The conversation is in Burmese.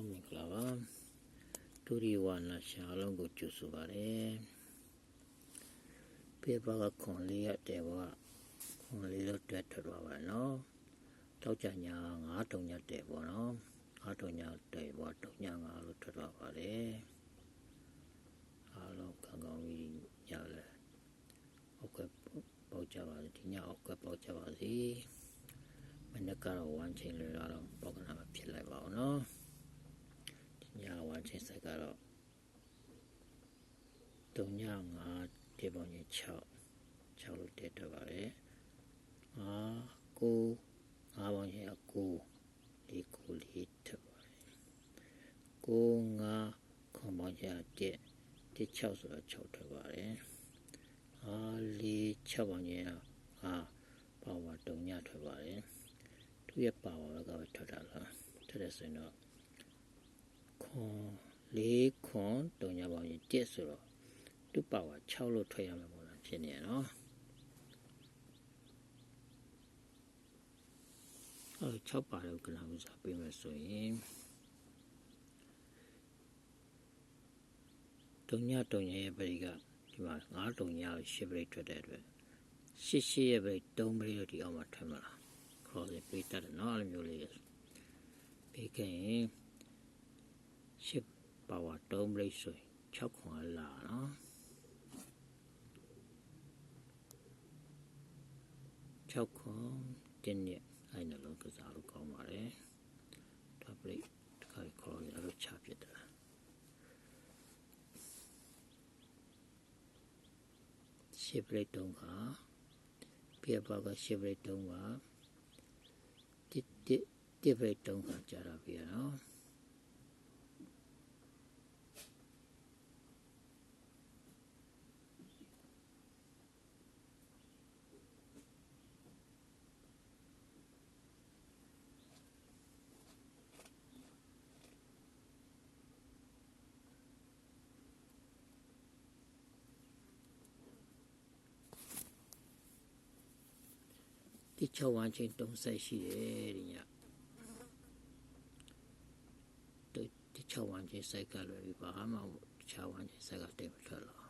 လုံးမင်္ဂလာပါဒုတိယဝနာရှာအလုံးကိုကြိုဆိုပါရစေပေပါကခွန်လေးရတဲ့ဘကခွန်လေးလို့တွဲထွက်သွားပါနော်တောက်ကြညာ9တုံညတ်တဲ့ပေါ့နော်9တုံညတ်တဲ့ဘောတုံည9လို့ထွက်သွားပါလေအားလုံးကောင်းကောင်းကြီးရလဲဟုတ်ကဲ့ပေါက်ကြပါစေဒီညဟုတ်ကဲ့ပေါက်ကြပါစေမနေ့ကတော့ဝမ်းချင်းလေးတော့ပေါက်ကနာမဖြစ်လိုက်ပါဘူးနော် ညာဝါချင်းဆက်ကတော့3ည5တေပုံကြီး6 6လို့တက်တော့ပါတယ်အာ9 5ပုံကြီးအ9လေး9လေးတက်ပါတယ်9 5ခွန်ပုံကြီးအတက်တက်6ဆိုတော့6ထွက်ပါတယ်အာလေး6ပုံကြီးအာပါဝါ3ညထွက်ပါတယ်သူရဲ့ပါဝါကပဲထွက်တာလားထွက်တဲ့ဆိုရင်တော့ ခွန်၄ခွန်တုံညာပေါင်းရင်တက်ဆိုတော့သူ့ပါဝါ6လို့ထွက်ရမှာပေါ့လားဖြစ်နေရနော်အဲ6ပါလို့ကလာဥစားပြင်မယ်ဆိုရင်တုံညာတုံညာရဲ့ပရိကဒီမှာ9တုံညာ10ပရိထွက်တဲ့အတွက်ရှစ်ရှစ်ရဲ့ပရိ3ပရိလို့ဒီအောင်မှာထွက်မှာလား cross ပရိတတ်တယ်နော်အဲ့လိုမျိုးလေးပြီးခင် 10 power 3 blade ဆိုရင်6ခွန်လာနော်6ခွန်တင်းနဲ့အဲ့နှလုံးကစားလို့ကောင်းပါတယ် top blade တခါခေါ်ရလို့ချပြတယ်ရှစ်ပရိတ်တုံးခါပြပါကရှစ်ပရိတ်တုံးပါတစ်တစ်တစ်ပရိတ်တုံးခါကြာတာပြရနော် ဒီ6ဝန်းချင်းတုံးဆက်ရှိတယ်ဒီညဒီ6ဝန်းချင်းစိုက်ကလွယ်ပြီးပါမှ6ဝန်းချင်းစိုက်ကတိတ်မထွက်တော့